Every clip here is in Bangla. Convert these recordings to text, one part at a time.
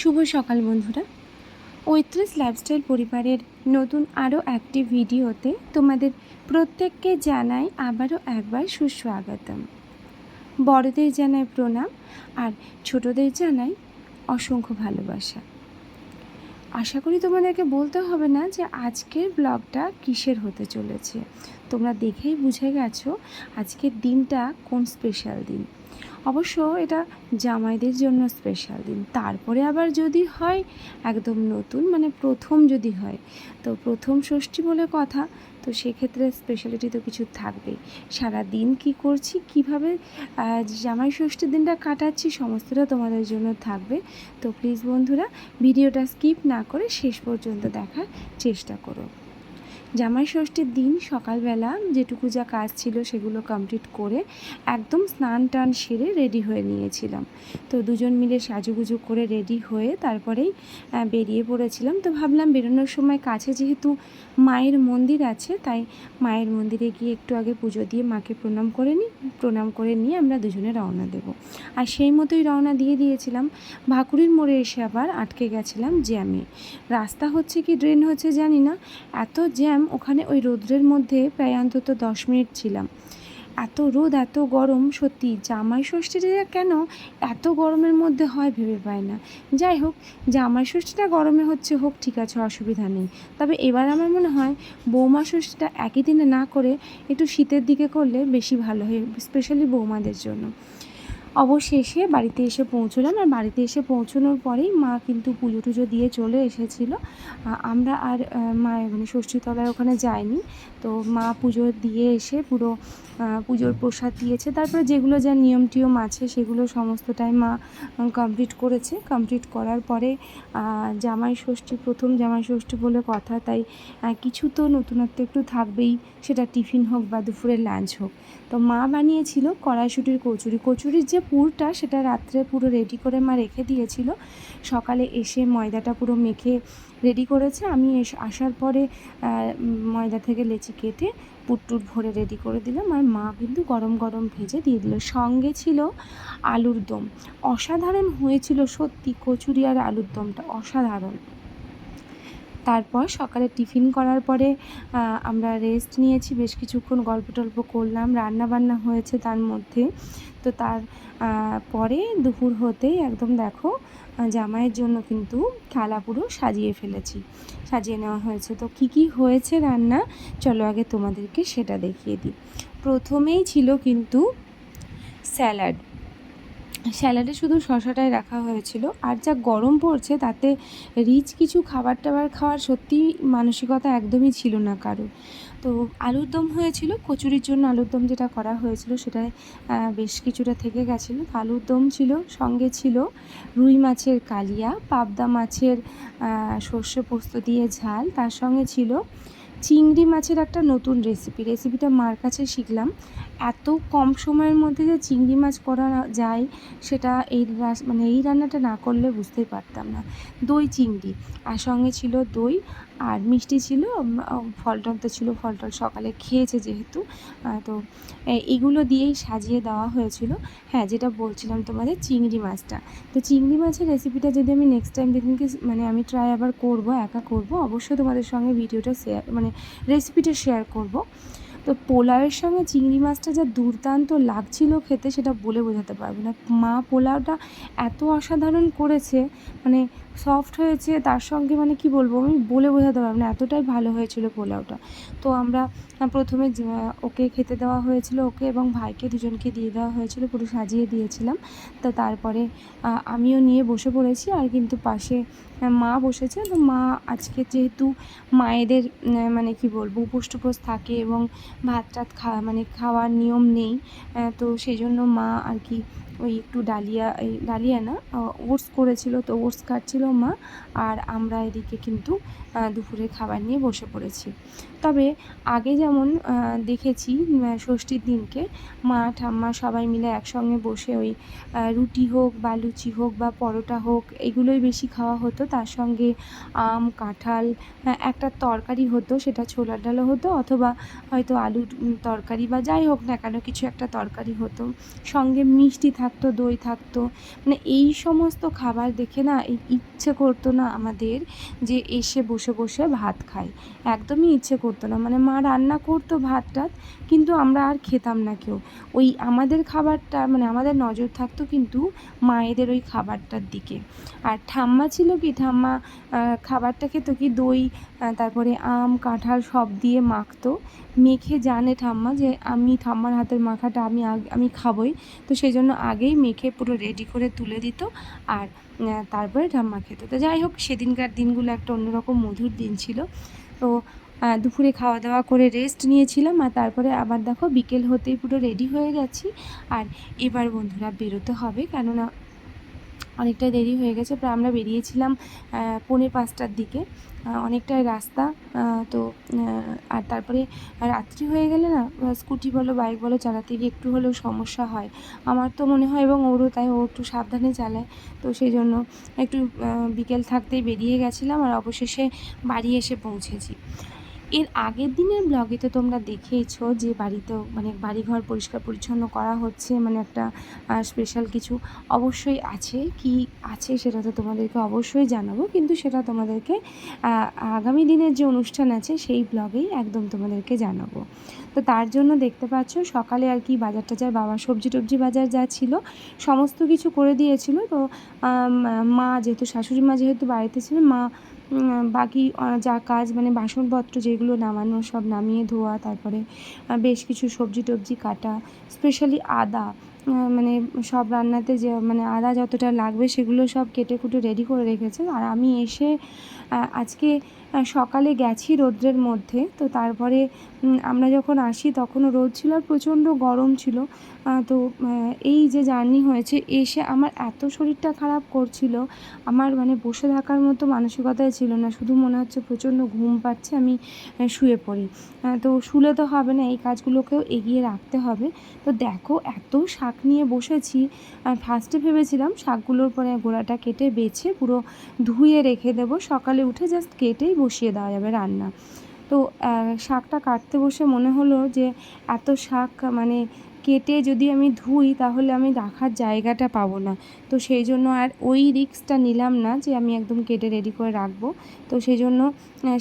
শুভ সকাল বন্ধুরা। ঐত্রিশ লাইফস্টাইল পরিবারের নতুন আরও একটি ভিডিওতে তোমাদের প্রত্যেককে জানাই আবারও একবার সুস্বাগতম। বড়দের জানাই প্রণাম আর ছোটদের জানাই অসংখ্য ভালোবাসা। আশা করি তোমাদেরকে বলতে হবে না যে আজকের ব্লগটা কিসের হতে চলেছে। তোমরা দেখেই বুঝে গেছো আজকের দিনটা কোন স্পেশাল দিন। অবশ্য এটা জামাইদের জন্য স্পেশাল দিন। তারপরে আবার যদি হয়, একদম নতুন মানে প্রথম যদি হয়, তো প্রথম ষষ্ঠী বলে কথা, তো সেক্ষেত্রে স্পেশালিটি তো কিছু থাকবেই। সারা দিন কী করছি, কীভাবে জামাই ষষ্ঠীর দিনটা কাটাচ্ছি, সমস্তটা তোমাদের জন্য থাকবে। তো প্লিজ বন্ধুরা, ভিডিওটা স্কিপ না করে শেষ পর্যন্ত দেখার চেষ্টা করো। জামাই ষষ্ঠীর দিন সকালবেলা যেটুকু যা কাজ ছিল সেগুলো কমপ্লিট করে একদম স্নান টান সেরে রেডি হয়ে নিয়েছিলাম। তো দুজন মিলে সাজুগুজু করে রেডি হয়ে তারপরেই বেরিয়ে পড়েছিলাম। তো ভাবলাম বেরোনোর সময় কাছে যেহেতু মায়ের মন্দির আছে, তাই মায়ের মন্দিরে গিয়ে একটু আগে পুজো দিয়ে মাকে প্রণাম করে নিই, প্রণাম করে নিয়ে আমরা দুজনে রওনা দেব। আর সেই মতোই রওনা দিয়ে দিয়েছিলাম। ভাকুরির মোড়ে এসে আবার আটকে গেছিলাম জ্যামে। রাস্তা হচ্ছে কি ড্রেন হচ্ছে জানি না। এত জ্যাম ওখানে ওই রোদ্রের মধ্যে প্রায় অন্তত দশ মিনিট ছিলাম। এত রোদ, এত গরম, সত্যি জামাই ষষ্ঠীটা কেন এত গরমের মধ্যে হয় ভেবে পায় না। যাই হোক, জামাই ষষ্ঠীটা গরমে হচ্ছে হোক, ঠিক আছে, অসুবিধা নেই। তবে এবার আমার মনে হয় বৌমা ষষ্ঠীটা একই দিনে না করে একটু শীতের দিকে করলে বেশি ভালো হয়, স্পেশালি বৌমাদের জন্য। অবশেষে বাড়িতে এসে পৌঁছলাম আর বাড়িতে এসে পৌঁছানোর পরেই মা কিন্তু পুজো টুজো দিয়ে চলে এসেছিল। আমরা আর মা মানে ষষ্ঠীতলার ওখানে যাইনি। তো মা পুজো দিয়ে এসে পুরো পুজোর প্রসাদ দিয়েছে। তারপরে যেগুলো যা নিয়ম টিয়ম আছে সেগুলো সমস্তটাই মা কমপ্লিট করেছে। কমপ্লিট করার পরে জামাই ষষ্ঠী, প্রথম জামাই ষষ্ঠী বলে কথা, তাই কিছু তো নতুনত্ব একটু থাকবেই। সেটা টিফিন হোক বা দুপুরের লাঞ্চ হোক। তো মা বানিয়েছিল কড়াইশুটির কচুরি। কচুরির যে পুরটা সেটা রাত্রে পুরো রেডি করে মা রেখে দিয়েছিল। সকালে এসে ময়দাটা পুরো মেখে রেডি করেছে। আমি আসার পরে ময়দা থেকে লেচি কেটে পুটটুট ভরে রেডি করে দিলাম। আর মা কিন্তু গরম গরম ভেজে দিয়ে দিল। সঙ্গে ছিল আলুর দম। অসাধারণ হয়েছিল সত্যি কচুরি আর আলুর দমটা। অসাধারণ। তারপর সকালে টিফিন করার পরে আমরা রেস্ট নিয়েছি। বেশ কিছুক্ষণ গল্প টল্প করলাম রান্না বান্না হয়েছে তার মধ্যে। তো তার পরে দুপুর হতেই একদম দেখো জামাইয়ের জন্য কিন্তু থালা পুরো সাজিয়ে ফেলেছি। সাজিয়ে নেওয়া হয়েছে। তো কি কি হয়েছে রান্না? চলো আগে তোমাদেরকে সেটা দেখিয়ে দিই। প্রথমেই ছিল কিন্তু স্যালাড। স্যালাডে শুধু শশাটাই রাখা হয়েছিল। আর যা গরম পড়ছে, তাতে রিচ কিছু খাবার টাবার খাওয়ার সত্যি মানসিকতা একদমই ছিল না কারোর। তো আলুর দম হয়েছিল, কচুরির জন্য আলুর দম যেটা করা হয়েছিল সেটা বেশ কিছুটা থেকে গেছিল। আলুর দম ছিল, সঙ্গে ছিল রুই মাছের কালিয়া, পাবদা মাছের সর্ষে পোস্ত দিয়ে ঝাল, তার সঙ্গে ছিল চিংড়ি মাছের একটা নতুন রেসিপি রেসিপিটা মার কাছে শিখলাম। এত কম সময়ের মধ্যে যে চিংড়ি মাছ করা যায়, সেটা এই মানে এই রান্নাটা না করলে বুঝতেই পারতাম না। দই চিংড়ি, আর সঙ্গে ছিল দই আর মিষ্টি ছিল ফল টল তো ছিল ফল টল সকালে খেয়েছে যেহেতু তো এগুলো দিয়েই সাজিয়ে দেওয়া হয়েছিল। হ্যাঁ যেটা বলছিলাম তোমাদের চিংড়ি মাছটা। তো চিংড়ি মাছের রেসিপিটা যদি আমি নেক্সট টাইম যেদিনকে মানে আমি ট্রাই আবার করব, একা করব, অবশ্যই তোমাদের সঙ্গে ভিডিওটা শেয়ার মানে রেসিপিটা শেয়ার করব। তো পোলাওয়ের সঙ্গে চিংড়ি মাছটা যা দুর্দান্ত লাগছিল খেতে, সেটা বলে বোঝাতে পারব না। মা পোলাওটা এত অসাধারণ করেছে মানে সফট হয়েছে, তার সঙ্গে মানে কি বলব, আমি বলে বোঝাতে পারব না, এতটাই ভালো হয়েছিল পোলাওটা। তো আমরা প্রথমে ওকে খেতে দেওয়া হয়েছিল, ওকে এবং ভাইকে দুজনকে দিয়ে দেওয়া হয়েছিল, পুরো সাজিয়ে দিয়েছিলাম। তো তারপরে আমিও নিয়ে বসে পড়েছি, আর কিন্তু পাশে মা বসেছে। তো মা আজকে যেহেতু মায়েদের মানে কি বলব উপোস টুপোস থাকে এবং ভাত টাত খাওয়া মানে খাওয়ার নিয়ম নেই তো সেই জন্য মা আর কি ওই একটু ডালিয়া, এই ডালিয়া না ওটস করেছিল, তো ওটস কাটছিল মা, আর আমরা এদিকে কিন্তু আহ, দুপুরের খাবার নিয়ে বসে পড়েছি। তবে আগে যেমন দেখেছি ষষ্ঠীর দিনকে মা ঠাম্মা সবাই মিলে একসঙ্গে বসে ওই রুটি হোক বা লুচি হোক বা পরোটা হোক এগুলোই বেশি খাওয়া হতো। তার সঙ্গে আম কাঁঠাল একটা তরকারি হতো সেটা ছোলার ডালও হতো অথবা হয়তো আলুর তরকারি বা যাই হোক না কেন কিছু একটা তরকারি হতো। সঙ্গে মিষ্টি থাকতো দই থাকতো। মানে এই সমস্ত খাবার দেখে না ইচ্ছে করতো না আমাদের যে এসে বসে বসে বসে ভাত খাই। একদমই ইচ্ছে করতো না। মানে মা রান্না করতো ভাত টাত, কিন্তু আমরা আর খেতাম না কেউ। ওই আমাদের খাবারটা মানে আমাদের নজর থাকতো কিন্তু মায়েদের ওই খাবারটার দিকে। আর ঠাম্মা ছিল কি, ঠাম্মা খাবারটা খেত কি দই তারপরে আম, কাঁঠাল সব দিয়ে মাখতো। মেখে জানে ঠাম্মা যে আমি ঠাম্মার হাতের মাখাটা আমি আমি খাবই। তো সেই জন্য আগেই মেখে পুরো রেডি করে তুলে দিত আর তারপরে ঠাম্মা খেত। তো যাই হোক, সেদিনকার দিনগুলো একটা অন্যরকম মধুর দিন ছিল। তো দুপুরে খাওয়া দাওয়া করে রেস্ট নিয়েছিলাম আর তারপরে আবার দেখো বিকেল হতেই পুরো রেডি হয়ে গেছি আর এবার বন্ধুরা বেরোতে হবে কেননা অনেকটা দেরি হয়ে গেছে, প্রায় আমরা বেরিয়েছিলাম পৌনে পাঁচটার দিকে অনেকটাই রাস্তা তো আর তারপরে রাত্রি হয়ে গেলে না স্কুটি বলো, বাইক বলো চালাতে গিয়ে একটু হলেও সমস্যা হয়। আমার তো মনে হয় এবং ওরও, তাই ও একটু সাবধানে চালায়, তো সেই জন্য একটু বিকেল থাকতেই বেরিয়ে গেছিলাম আর অবশেষে বাড়ি এসে পৌঁছেছি। এর আগের দিনের ব্লগে তো তোমরা দেখেইছো যে বাড়িতেও মানে বাড়িঘর পরিষ্কার পরিচ্ছন্ন করা হচ্ছে মানে একটা স্পেশাল কিছু অবশ্যই আছে। কি আছে সেটা তো তোমাদেরকে অবশ্যই জানাব, কিন্তু সেটা তোমাদেরকে আগামী দিনের যে অনুষ্ঠান আছে সেই ব্লগেই একদম তোমাদেরকে জানাব। তো তার জন্য দেখতে পাচ্ছ, সকালে আর কি বাজার টাজার, বাবা সবজি টবজি বাজার যা ছিল, সমস্ত কিছু করে দিয়েছিল। তো মা যেহেতু, শাশুড়ি মা যেহেতু বাড়িতে ছিল মা বাকি যা কাজ মানে বাসনপত্র যেগুলো নামানো, সব নামিয়ে ধোয়া, তারপরে বেশ কিছু সবজি টবজি কাটা স্পেশালি আদা। মানে সব রান্নাতে যে মানে আদা যতটা লাগবে সেগুলো সব কেটে কুটে রেডি করে রেখেছে। আর আমি এসে আজকে সকালে গেছি রৌদ্রের মধ্যে। তো তারপরে আমরা যখন আসি তখনও রোদ ছিল আর প্রচণ্ড গরম ছিল। তো এই যে জার্নি হয়েছে, এসে আমার এত শরীরটা খারাপ করছিল। আমার মানে বসে থাকার মতো মানসিকতাই ছিল না। শুধু মনে হচ্ছে প্রচণ্ড ঘুম পাচ্ছে, আমি শুয়ে পড়ি। তো শুলে তো হবে না, এই কাজগুলোকেও এগিয়ে রাখতে হবে। তো দেখো, এত শাক নিয়ে বসেছি। ফার্স্টে ভেবেছিলাম শাকগুলোর পরে গোড়াটা কেটে বেছে পুরো ধুয়ে রেখে দেবো। সকালে উঠে জাস্ট কেটেই বসিয়ে দেওয়া যাবে রান্না। তো শাকটা কাটতে বসে মনে হলো যে এত শাক মানে কেটে যদি আমি ধুই, তাহলে আমি রাখার জায়গাটা পাবো না। তো সেই জন্য আর ওই রিস্কটা নিলাম না যে আমি একদম কেটে রেডি করে রাখব। তো সেই জন্য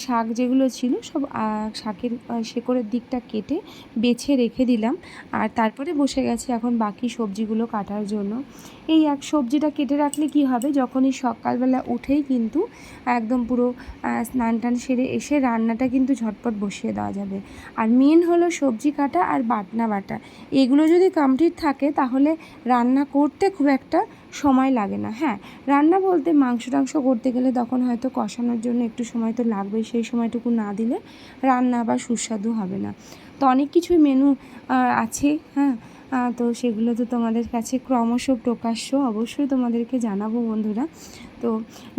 শাক যেগুলো ছিল সব শাকের শেকড়ের দিকটা কেটে বেছে রেখে দিলাম। আর তারপরে বসে গেছি এখন বাকি সবজিগুলো কাটার জন্য। এই এক সবজিটা কেটে রাখলে কি হবে? যখনই সকালবেলা উঠেই কিন্তু একদম পুরো স্নান টান সেরে এসে রান্নাটা কিন্তু ঝটপট বসিয়ে দেওয়া যাবে। আর মেন হলো সবজি কাটা আর বাটনা বাটা। এগুলো যদি কমপ্লিট থাকে, তাহলে রান্না করতে খুব একটা সময় লাগে না। হ্যাঁ রান্না বলতে মাংস টাংস করতে গেলে তখন হয়তো কষানোর জন্য একটু সময় তো লাগবেই, সেই সময়টুকু না দিলে রান্না আবার সুস্বাদু হবে না। তো অনেক কিছুই মেনু আছে হ্যাঁ তো সেগুলো তো তোমাদের কাছে ক্রমশ প্রকাশ্য, অবশ্যই তোমাদেরকে জানাব বন্ধুরা। তো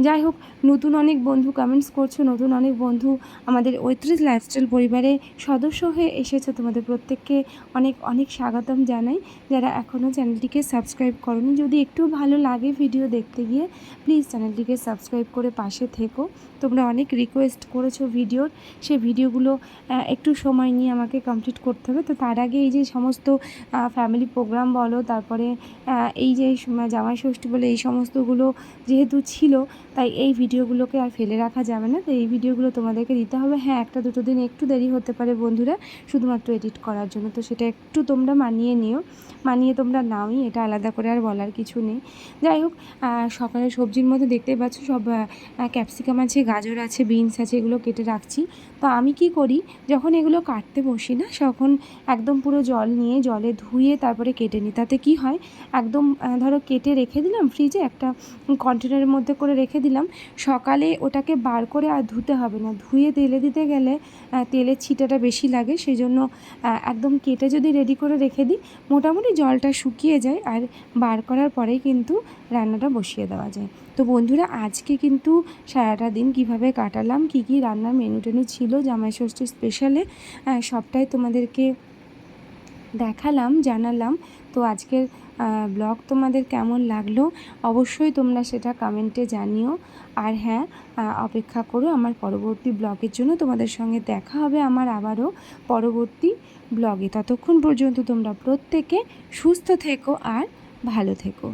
যাই হোক, নতুন অনেক বন্ধু কমেন্টস করছ, নতুন অনেক বন্ধু আমাদের ঐত্রিশ লাইফস্টাইল পরিবারে সদস্য হয়ে এসেছ। তোমাদের প্রত্যেককে অনেক অনেক স্বাগতম জানাই। যারা এখনও চ্যানেলটিকে সাবস্ক্রাইব করনি, যদি একটু ভালো লাগে ভিডিও দেখতে গিয়ে প্লিজ চ্যানেলটিকে সাবস্ক্রাইব করে পাশে থেকো। তোমরা অনেক রিকোয়েস্ট করেছ ভিডিওর সেই ভিডিওগুলো একটু সময় নিয়ে আমাকে কমপ্লিট করতে হবে। তো তার আগে এই যে সমস্ত ফ্যামিলি প্রোগ্রাম বলো, তারপরে এই যে জামাই ষষ্ঠী বলে এই সমস্তগুলো যেহেতু ছিল, তাই এই ভিডিওগুলোকে আর ফেলে রাখা যাবে না। তো এই ভিডিওগুলো তোমাদেরকে দিতে হবে। হ্যাঁ একটা দুটো দিন একটু দেরি হতে পারে বন্ধুরা, শুধুমাত্র এডিট করার জন্য। তো সেটা একটু তোমরা মানিয়ে নিও। মানিয়ে তোমরা নাওই, এটা আলাদা করে আর বলার কিছু নেই। যাই হোক সকালে সবজির মধ্যে দেখতে পাচ্ছ সব ক্যাপসিকাম আছে, গাজর আছে, বিনস আছে, এগুলো কেটে রাখছি। তো আমি কি করি, যখন এগুলো কাটতে বসি না, তখন একদম পুরো জল নিয়ে জলে ধুয়ে তারপরে কেটে নিই। তাতে কি হয়, একদম ধরো কেটে রেখে দিলাম ফ্রিজে একটা কন্টেনারের মধ্যে মধ্যে করে রেখে দিলাম। সকালে ওটাকে বার করে আর ধুতে হবে না। ধুয়ে তেলে দিতে গেলে তেলের ছিটাটা বেশি লাগে। সেই জন্য একদম কেটে যদি রেডি করে রেখে দিই, মোটামুটি জলটা শুকিয়ে যায় আর বার করার পরেই কিন্তু রান্নাটা বসিয়ে দেওয়া যায়। তো বন্ধুরা, আজকে কিন্তু সারাটা দিন কীভাবে কাটালাম, কি কি রান্নার মেনু টেনু ছিল জামাই ষষ্ঠী স্পেশালে সবটাই তোমাদেরকে দেখালাম, জানালাম। তো আজকের ব্লগ তোমাদের কেমন লাগল অবশ্যই তোমরা সেটা কমেন্টে জানিও। আর হ্যাঁ অপেক্ষা করো আমার পরবর্তী ব্লগের জন্য। তোমাদের সঙ্গে দেখা হবে আমার আবারও পরবর্তী ব্লগে। ততক্ষণ পর্যন্ত তোমরা প্রত্যেকে সুস্থ থেকো আর ভালো থেকো।